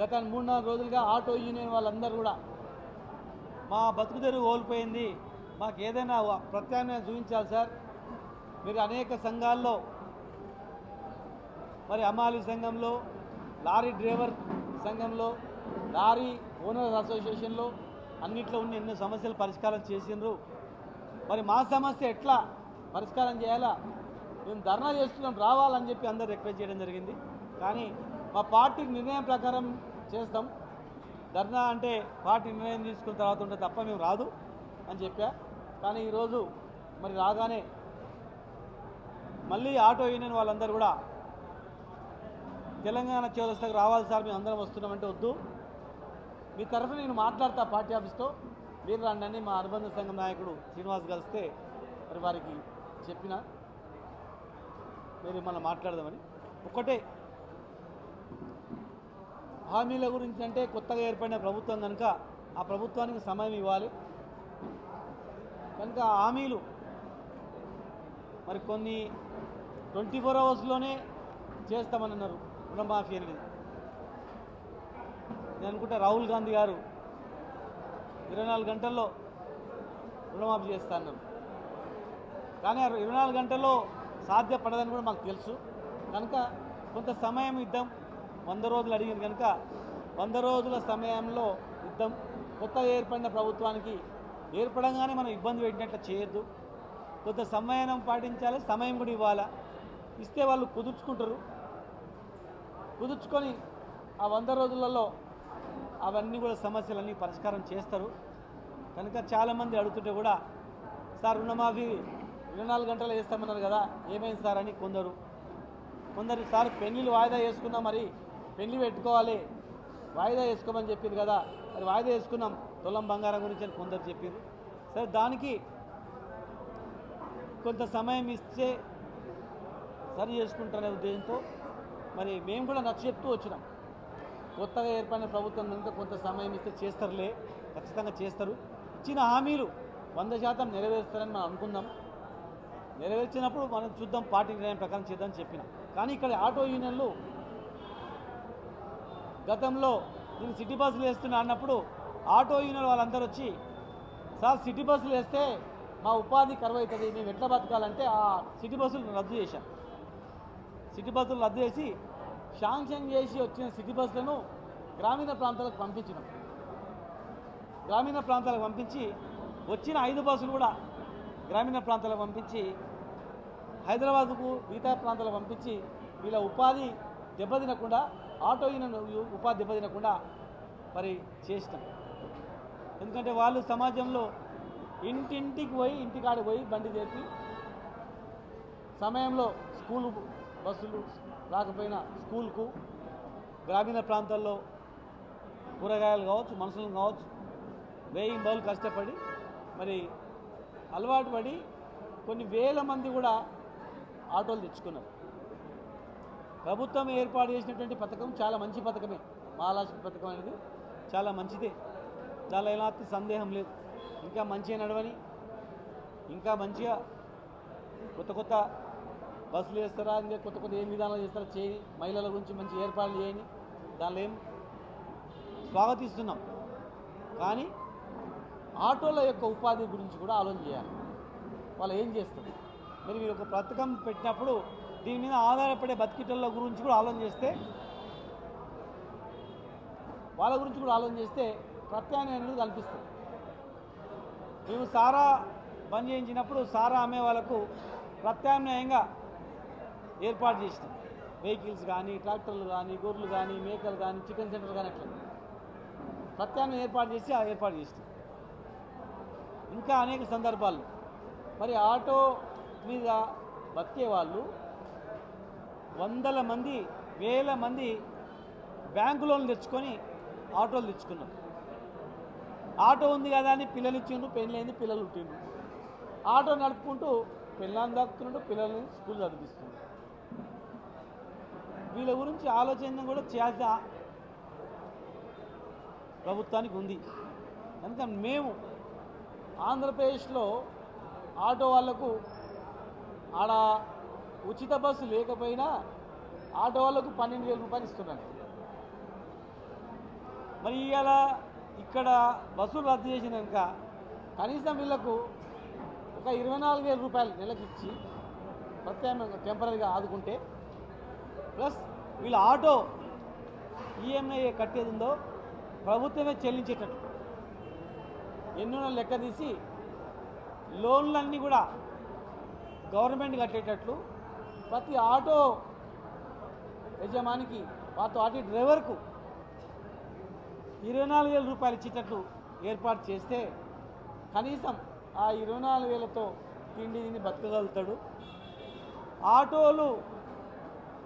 గత మూడు నాలుగు రోజులుగా ఆటో యూనియన్ వాళ్ళందరూ కూడా మా బతుకు కోల్పోయింది. మాకు ఏదైనా ప్రత్యామ్నాయం చూపించాలి సార్. మీరు అనేక సంఘాల్లో మరి అమాలి సంఘంలో లారీ డ్రైవర్ సంఘంలో లారీ ఓనర్స్ అసోసియేషన్లో అన్నిట్లో ఉన్న ఎన్నో సమస్యలు పరిష్కారం చేసిండ్రు. మరి మా సమస్య ఎట్లా పరిష్కారం చేయాలా? మేము ధర్నా చేస్తున్నాం రావాలని చెప్పి అందరు రిక్వెస్ట్ చేయడం జరిగింది. కానీ మా పార్టీ నిర్ణయం ప్రకారం చేస్తాం. ధర్నా అంటే పార్టీ నిర్ణయం తీసుకున్న తర్వాత ఉంటే తప్ప మేము రాదు అని చెప్పా. కానీ ఈరోజు మరి రాగానే మళ్ళీ ఆటో యూనియన్ వాళ్ళందరూ కూడా తెలంగాణ చౌరస్తాకు రావాలి సార్ మేము అందరం వస్తున్నామంటే వద్దు. మీ తరఫున నేను మాట్లాడతా పార్టీ ఆఫీస్తో. మీరు రండి మా అనుబంధ సంఘం నాయకుడు శ్రీనివాస్ కలిస్తే మరి వారికి చెప్పిన. మీరు మనం మాట్లాడదామని. ఒకటే హామీల గురించి అంటే కొత్తగా ఏర్పడిన ప్రభుత్వం కనుక ఆ ప్రభుత్వానికి సమయం ఇవ్వాలి. కనుక హామీలు మరి కొన్ని ట్వంటీ ఫోర్ అవర్స్లోనే చేస్తామని అన్నారు రుణమాఫీ అనేది. నేను అనుకుంటా రాహుల్ గాంధీ గారు ఇరవై నాలుగు గంటల్లో రుణమాఫీ చేస్తా అన్నారు కానీ ఇరవై నాలుగు గంటల్లో సాధ్యపడదని కూడా మాకు తెలుసు. కనుక కొంత సమయం ఇద్దాం. వంద రోజులు అడిగింది కనుక వంద రోజుల సమయంలో యుద్ధం కొత్తగా ఏర్పడిన ప్రభుత్వానికి ఏర్పడంగానే మనం ఇబ్బంది పెట్టినట్లు చేయొద్దు. కొంత సమయం పాటించాలి సమయం కూడా ఇవ్వాలా? ఇస్తే వాళ్ళు కుదుర్చుకుంటారు. కుదుర్చుకొని ఆ వంద రోజులలో అవన్నీ కూడా సమస్యలన్నీ పరిష్కారం చేస్తారు. కనుక చాలామంది అడుగుతుంటే కూడా సార్ రుణమాఫీ ఇరవై నాలుగు గంటలు వేస్తామన్నారు కదా ఏమైంది సార్? అని కొందరు. కొందరు సార్ పెళ్ళిళ్ళు వాయిదా వేసుకున్నా మరి పెళ్ళి పెట్టుకోవాలి. వాయిదా వేసుకోమని చెప్పింది కదా. మరి వాయిదా వేసుకున్నాం. తులం బంగారం గురించి అని కొందరు చెప్పింది సరే దానికి కొంత సమయం ఇస్తే సరి చేసుకుంటారనే ఉద్దేశంతో మరి మేము కూడా నచ్చ చెప్తూ వచ్చినాం. కొత్తగా ఏర్పడిన ప్రభుత్వం కనుక కొంత సమయం ఇస్తే చేస్తారులే. ఖచ్చితంగా చేస్తారు. ఇచ్చిన హామీలు వంద శాతం నెరవేరుస్తారని మనం అనుకుందాం నెరవేర్చినప్పుడు మనం చూద్దాం పార్టీ నిర్ణయం ప్రకారం చేద్దామని చెప్పిన. కానీ ఇక్కడ ఆటో యూనియన్లు గతంలో నేను సిటీ బస్సులు వేస్తున్నా అన్నప్పుడు ఆటో యూనియన్ వాళ్ళందరూ వచ్చి సార్ సిటీ బస్సులు వేస్తే మా ఉపాధి కరువు అవుతుంది మేము ఎట్లా బతకాలంటే ఆ సిటీ బస్సులు రద్దు చేశాం సిటీ బస్సులు రద్దు చేసి శాంక్షన్ చేసి వచ్చిన సిటీ బస్సులను గ్రామీణ ప్రాంతాలకు పంపించినాం. గ్రామీణ ప్రాంతాలకు పంపించి వచ్చిన ఐదు బస్సులు కూడా గ్రామీణ ప్రాంతాలకు పంపించి హైదరాబాద్కు మిగతా ప్రాంతాలకు పంపించి వీళ్ళ ఉపాధి దెబ్బతినకుండా ఆటో యూనియన్ ఉపాధి దెబ్బతినకుండా మరి చేసినాం. ఎందుకంటే వాళ్ళు సమాజంలో ఇంటింటికి పోయి ఇంటికాడికి పోయి బండి చేపి సమయంలో స్కూల్ బస్సులు రాకపోయినా స్కూల్కు గ్రామీణ ప్రాంతాల్లో కూరగాయలు కావచ్చు మనుషులు కావచ్చు వేయి బౌలు కష్టపడి మరి అలవాటు పడి కొన్ని వేల మంది కూడా ఆటోలు తెచ్చుకున్నారు. ప్రభుత్వం ఏర్పాటు చేసినటువంటి పథకం చాలా మంచి పథకమే. మహాలక్ష్మి పథకం అనేది చాలా మంచిదే. దానిలో ఎలాంటి సందేహం లేదు. ఇంకా మంచిగా నడవని ఇంకా మంచిగా కొత్త కొత్త బస్సులు వేస్తారా ఇంకా కొత్త కొత్త ఏం విధానాలు చేస్తారా చేయని మహిళల గురించి మంచి ఏర్పాట్లు చేయని దానిలో ఏం స్వాగతిస్తున్నాం. కానీ ఆటోల యొక్క ఉపాధి గురించి కూడా ఆలోచన చేయాలి. వాళ్ళు ఏం చేస్తారు? మరి మీరు ఒక పథకం పెట్టినప్పుడు దీని మీద ఆధారపడే బతికిటల గురించి కూడా ఆలోచన చేస్తే వాళ్ళ గురించి కూడా ఆలోచన చేస్తే ప్రత్యామ్నాయం అనేది కల్పిస్తుంది. మేము సారా బంద్ చేయించినప్పుడు సారా అమ్మే వాళ్ళకు ప్రత్యామ్నాయంగా ఏర్పాటు చేసినాం. వెహికల్స్ కానీ ట్రాక్టర్లు కానీ గొర్రెలు కానీ మేకలు కానీ చికెన్ సెంటర్ కానీ అట్లా. ప్రత్యామ్నాయం ఏర్పాటు చేసి ఏర్పాటు చేసినాం. ఇంకా అనేక సందర్భాలు. మరి ఆటో మీద బతికే వాళ్ళు వందల మంది వేల మంది బ్యాంకు లోన్లు తెచ్చుకొని ఆటోలు తెచ్చుకున్నారు. ఆటో ఉంది కదా అని పిల్లలు ఇచ్చిండ్రు పెళ్ళైంది పిల్లలు పుట్టిండ్రు. ఆటో నడుపుకుంటూ పిల్లల్ని దాక్కుతున్నాడు పిల్లల్ని స్కూల్ చదివిస్తున్నాడు వీళ్ళ గురించి ఆలోచన కూడా చేయాల్సిన ప్రభుత్వానికి ఉంది. కనుక మేము ఆంధ్రప్రదేశ్లో ఆటో వాళ్ళకు ఆడ ఉచిత బస్సు లేకపోయినా ఆటో వాళ్ళకు పన్నెండు వేల రూపాయలు ఇస్తున్నాను మరి ఇవాళ ఇక్కడ బస్సులు రద్దు చేసినాక కనీసం వీళ్ళకు ఒక ఇరవై నాలుగు వేల రూపాయలు నెలకిచ్చి ప్రత్యామ్నాయంగా టెంపరీగా ఆదుకుంటే ప్లస్ వీళ్ళ ఆటో ఈఎంఐ కట్టేది ఉందో ప్రభుత్వమే చెల్లించేటట్టు. ఎన్నో లెక్క తీసి లోన్లన్నీ కూడా గవర్నమెంట్ కట్టేటట్లు ప్రతి ఆటో యజమానికి వాటి ఆటో డ్రైవర్కు ఇరవై నాలుగు వేల రూపాయలు ఇచ్చేటట్లు ఏర్పాటు చేస్తే కనీసం ఆ ఇరవై నాలుగు వేలతో తిండి తిని బతకగలుగుతాడు. ఆటోలు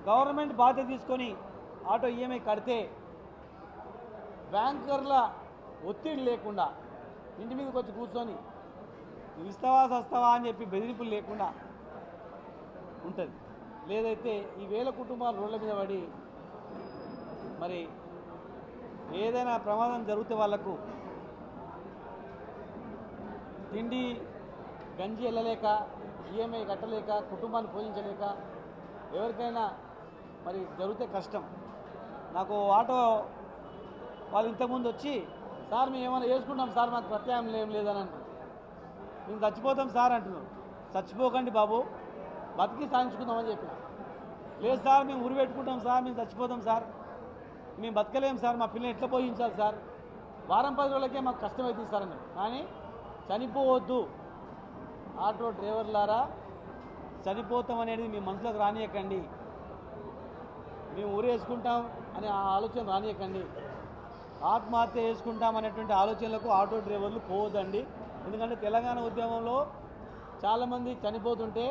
గవర్నమెంట్ బాధ్యత తీసుకొని ఆటో ఈఎంఐ కడితే బ్యాంకర్ల ఒత్తిడి లేకుండా ఇంటి మీదకి వచ్చి కూర్చొని నువ్వు ఇస్తావా సస్తావా అని చెప్పి బెదిరింపులు లేకుండా ఉంటుంది. లేదైతే ఈ వేల కుటుంబాలు రోడ్ల మీద పడి మరి ఏదైనా ప్రమాదం జరిగితే వాళ్ళకు తిండి గంజి వెళ్ళలేక ఈఎంఐ కట్టలేక కుటుంబాన్ని పోషించలేక ఎవరికైనా మరి జరిగితే కష్టం. నాకు ఆటో వాళ్ళు ఇంతకుముందు వచ్చి సార్ మేము ఏమైనా వేసుకుంటాం సార్ మాకు ప్రత్యామ్నాయం ఏం లేదని అంటారు మేము చచ్చిపోతాం సార్ అంటున్నాం చచ్చిపోకండి బాబు బతికి సాధించుకుందామని చెప్పిన. లేదు సార్ మేము ఉరి పెట్టుకుంటాం సార్ మేము చచ్చిపోతాం సార్. మేము బతకలేం సార్ మా పిల్లలు ఎట్లా పోషించాలి సార్? వారం పది రోజులకే మాకు కష్టమవుతుంది సార్ అన్నారు కానీ చనిపోవద్దు. ఆటో డ్రైవర్లారా చనిపోతాం అనేది మీ మనసులోకి రానియకండి. మేము ఊరేసుకుంటాం అనే ఆ ఆలోచన రానియకండి. ఆత్మహత్య చేసుకుంటాం అనేటువంటి ఆలోచనలకు ఆటో డ్రైవర్లు పోవద్దండి. ఎందుకంటే తెలంగాణ ఉద్యమంలో చాలామంది చనిపోతుంటే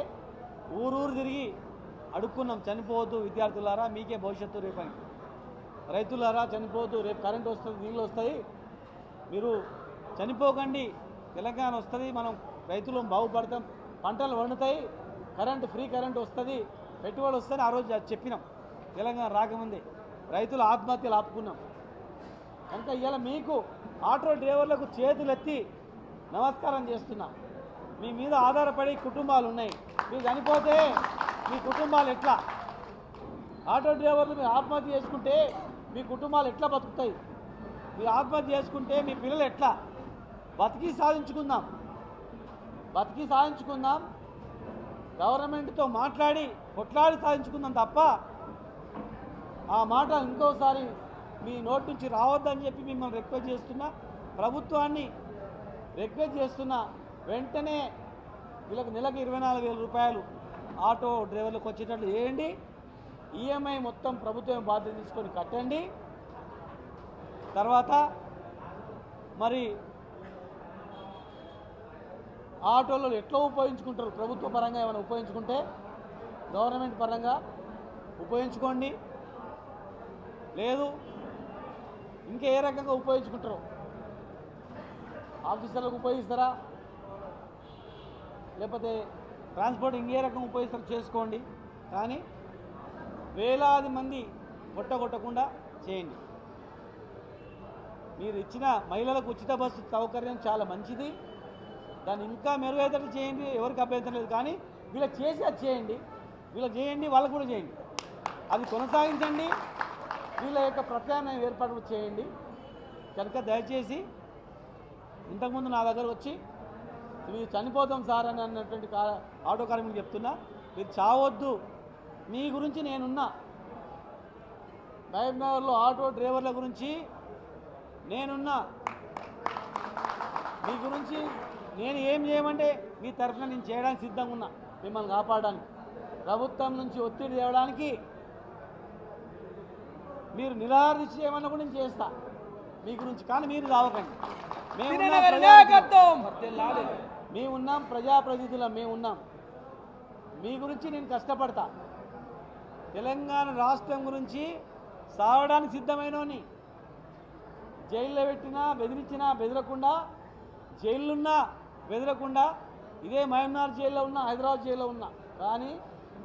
ఊరూరు తిరిగి అడుక్కున్నాం చనిపోవద్దు విద్యార్థులారా మీకే భవిష్యత్తు రేపని రైతులారా చనిపోవద్దు రేపు కరెంట్ వస్తుంది నీళ్ళు వస్తాయి. మీరు చనిపోకండి తెలంగాణ వస్తుంది మనం రైతులు బాగుపడతాం. పంటలు వండుతాయి కరెంట్ ఫ్రీ కరెంట్ వస్తుంది పెట్టుబడి వస్తుంది ఆ రోజు అది చెప్పినాం. తెలంగాణ రాకముందే రైతుల ఆత్మహత్యలు ఆపుకున్నాం. కనుక ఇవాళ మీకు ఆటో డ్రైవర్లకు చేతులెత్తి నమస్కారం చేస్తున్నా. మీ మీద ఆధారపడి కుటుంబాలు ఉన్నాయి. మీరు చనిపోతే మీ కుటుంబాలు ఎట్లా? ఆటో డ్రైవర్లు మీరు ఆత్మహత్య చేసుకుంటే మీ కుటుంబాలు ఎట్లా బతుకుతాయి? మీరు ఆత్మహత్య చేసుకుంటే మీ పిల్లలు ఎట్లా? బతికి సాధించుకుందాం. బతికి సాధించుకుందాం. గవర్నమెంట్తో మాట్లాడి కొట్లాడి సాధించుకుందాం తప్ప ఆ మాట ఇంకోసారి మీ నోటి నుంచి రావద్దని చెప్పి మిమ్మల్ని రిక్వెస్ట్ చేస్తున్నా. ప్రభుత్వాన్ని రిక్వెస్ట్ చేస్తున్నా వెంటనే వీళ్ళకి నెలకు ఇరవై నాలుగు వేల రూపాయలు ఆటో డ్రైవర్లకు వచ్చేటట్లు చేయండి. ఈఎంఐ మొత్తం ప్రభుత్వం బాధ్యత తీసుకొని కట్టండి. తర్వాత మరి ఆటోలు ఎట్లా ఉపయోగించుకుంటారు? ప్రభుత్వ పరంగా ఏమైనా ఉపయోగించుకుంటే గవర్నమెంట్ పరంగా ఉపయోగించుకోండి. లేదు ఇంకా ఏ రకంగా ఉపయోగించుకుంటారు. ఆఫీసర్లకు ఉపయోగిస్తారా? లేకపోతే ట్రాన్స్పోర్ట్ ఇంకే రకం ఉపయోగిస్తారు? చేసుకోండి. కానీ వేలాది మంది కొట్టగొట్టకుండా చేయండి. మీరు ఇచ్చిన మహిళలకు ఉచిత బస్సు సౌకర్యం చాలా మంచిది. దాన్ని ఇంకా మెరుగైతేటట్టు చేయండి. ఎవరికి అభ్యంతరం లేదు. కానీ వీళ్ళకి చేసి అది చేయండి. వీళ్ళకి చేయండి వాళ్ళకు కూడా చేయండి. అది కొనసాగించండి. వీళ్ళ యొక్క ప్రత్యామ్నాయం ఏర్పాటు చేయండి. కనుక దయచేసి ఇంతకుముందు నా దగ్గర వచ్చి మీరు చనిపోతాం సార్ అని అన్నటువంటి కా ఆటో కార్మికులు చెప్తున్నా మీరు చావద్దు. మీ గురించి నేనున్నా. మహబూబ్నగర్లో ఆటో డ్రైవర్ల గురించి నేనున్నా. మీ గురించి నేను ఏం చేయమంటే మీ తరఫున నేను చేయడానికి సిద్ధంగా ఉన్నా మిమ్మల్ని కాపాడడానికి. ప్రభుత్వం నుంచి ఒత్తిడి తేవడానికి మీరు నిరాదీక్ష చేయమన్నా కూడా నేను చేస్తాను మీ గురించి కానీ మీరు రావకండి. మేము ఉన్నాం శ్రీనగర్ ప్రజాప్రతినిధులం. నాయకత్వం మేము ఉన్నాం ప్రజాప్రతినిధులం మేము ఉన్నాం. మీ గురించి నేను కష్టపడతా. తెలంగాణ రాష్ట్రం గురించి సావడానికి సిద్ధమైనోని. జైల్లో పెట్టినా బెదిరించినా బెదరకుండా జైలున్నా బెదరకుండా ఇదే మహమ్నార్ జైల్లో ఉన్నా హైదరాబాద్ జైల్లో ఉన్నా. కానీ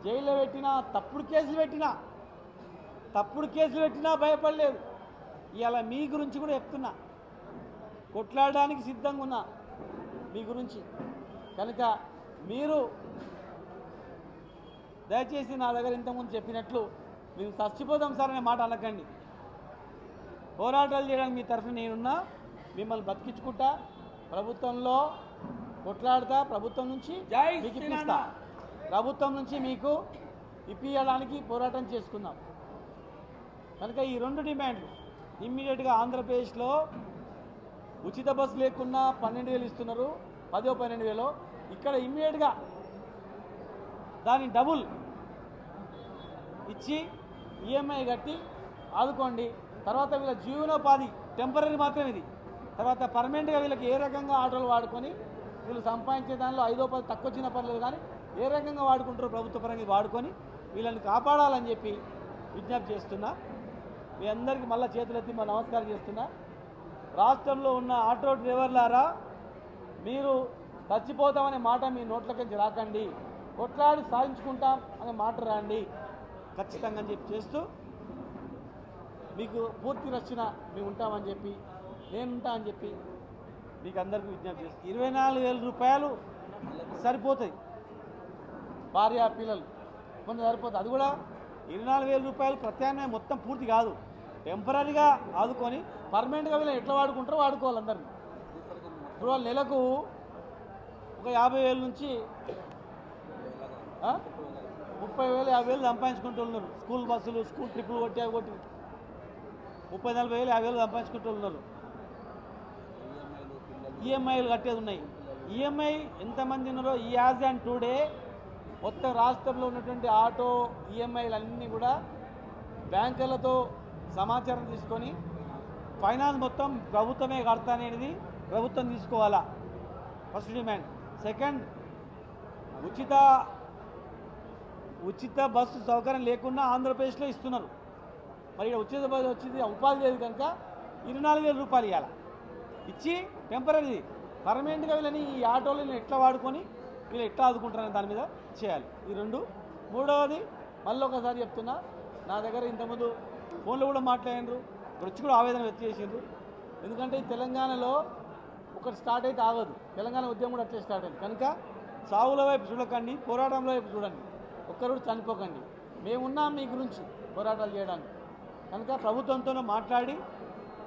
జైల్లో పెట్టినా తప్పుడు కేసులు పెట్టినా తప్పుడు కేసులు పెట్టినా భయపడలేదు. ఇవాళ మీ గురించి కూడా చెప్తున్నా. కొట్లాడడానికి సిద్ధంగా ఉన్నా మీ గురించి. కనుక మీరు దయచేసి నా దగ్గర ఇంతకుముందు చెప్పినట్లు మేము చచ్చిపోదాం సార్ అనే మాట అనకండి. పోరాటాలు చేయడానికి మీ తరఫున నేనున్నా మిమ్మల్ని బతికించుకుంటా ప్రభుత్వంలో కొట్లాడతా ప్రభుత్వం నుంచి మీకు. ఇప్పిస్తా. ప్రభుత్వం నుంచి మీకు ఇప్పియడానికి పోరాటం చేసుకుందాం. కనుక ఈ రెండు డిమాండ్లు ఇమ్మీడియట్గా ఆంధ్రప్రదేశ్లో ఉచిత బస్సు లేకున్నా పన్నెండు వేలు ఇస్తున్నారు. పదో పన్నెండు వేలు. ఇక్కడ ఇమ్మీడియట్గా దాని డబుల్ ఇచ్చి ఈఎంఐ కట్టి ఆదుకోండి. తర్వాత వీళ్ళ జీవనోపాధి టెంపరీ మాత్రం ఇది. తర్వాత పర్మనెంట్గా వీళ్ళకి ఏ రకంగా ఆటోలు వాడుకొని వీళ్ళు సంపాదించే దానిలో ఐదో పది తక్కువ వచ్చిన పర్లేదు కానీ ఏ రకంగా వాడుకుంటారో ప్రభుత్వ పరంగా వాడుకొని వీళ్ళని కాపాడాలని చెప్పి విజ్ఞప్తి చేస్తున్నా. మీ అందరికీ మళ్ళీ చేతులెత్తి మా నమస్కారం చేస్తున్నా. రాష్ట్రంలో ఉన్న ఆటో డ్రైవర్లారా మీరు చచ్చిపోతామనే మాట మీ నోట్లకించి రాకండి. కొట్లాడి సాధించుకుంటాం అనే మాట రాండి. ఖచ్చితంగా అని చెప్పి చేస్తూ మీకు పూర్తి రక్షణ మేము ఉంటామని చెప్పి నేను ఉంటా అని చెప్పి మీకు అందరికీ విజ్ఞప్తి చేస్తాను ఇరవై నాలుగు వేల రూపాయలు సరిపోతాయి. భార్య పిల్లలు కొంత సరిపోతుంది అది కూడా ఇరవై నాలుగు వేల రూపాయలు ప్రత్యామ్నాయం మొత్తం పూర్తి కాదు. టెంపరీగా ఆదుకొని పర్మనెంట్గా వీళ్ళని ఎట్లా వాడుకుంటారో వాడుకోవాలందరిని ఇప్పుడు వాళ్ళు నెలకు ఒక యాభై వేల నుంచి ముప్పై వేలు యాభై వేలు సంపాదించుకుంటూ ఉన్నారు. స్కూల్ బస్సులు స్కూల్ ట్రిప్పులు కొట్టి అవి కొట్టి. ముప్పై నలభై వేలు యాభై వేలు సంపాదించుకుంటూ ఉన్నారు. ఈఎంఐలు కట్టేది ఉన్నాయి. ఈఎంఐ ఎంతమంది ఉన్నారో ఈ యాజ్ అండ్ టుడే మొత్తం రాష్ట్రంలో ఉన్నటువంటి ఆటో ఈఎంఐలు అన్నీ కూడా బ్యాంకులతో సమాచారం తీసుకొని ఫైనాన్స్ మొత్తం ప్రభుత్వమే కడతా అనేది ప్రభుత్వం తీసుకోవాలా? ఫస్ట్ డిమాండ్ సెకండ్ ఉచిత ఉచిత బస్సు సౌకర్యం లేకుండా ఆంధ్రప్రదేశ్లో ఇస్తున్నారు. మరి ఉచిత బస్సు వచ్చింది ఉపాధి లేదు కనుక ఇరవై నాలుగు వేల రూపాయలు ఇవ్వాలి ఇచ్చి టెంపరీ పర్మనెంట్గా వీళ్ళని ఈ ఆటోలు వీళ్ళని ఎట్లా వాడుకొని వీళ్ళు ఎట్లా ఆదుకుంటారని దాని మీద చేయాలి. ఈ రెండు. మూడవది మళ్ళీ ఒకసారి చెప్తున్నా నా దగ్గర ఇంతకుముందు ఫోన్లో కూడా మాట్లాడినారు. వచ్చి కూడా ఆవేదన వ్యక్తం చేసిండ్రు. ఎందుకంటే తెలంగాణలో ఒకటి స్టార్ట్ అయితే ఆగదు. తెలంగాణ ఉద్యమం కూడా అట్లే స్టార్ట్ అయింది. కనుక సావుల వైపు చూడకండి పోరాటంలో వైపు చూడండి. ఒక్కరు కూడా చనిపోకండి. మేమున్నాం మీ గురించి పోరాటాలు చేయడానికి. కనుక ప్రభుత్వంతోనే మాట్లాడి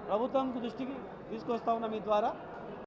ప్రభుత్వం దృష్టికి తీసుకొస్తా ఉన్నాం మీ ద్వారా.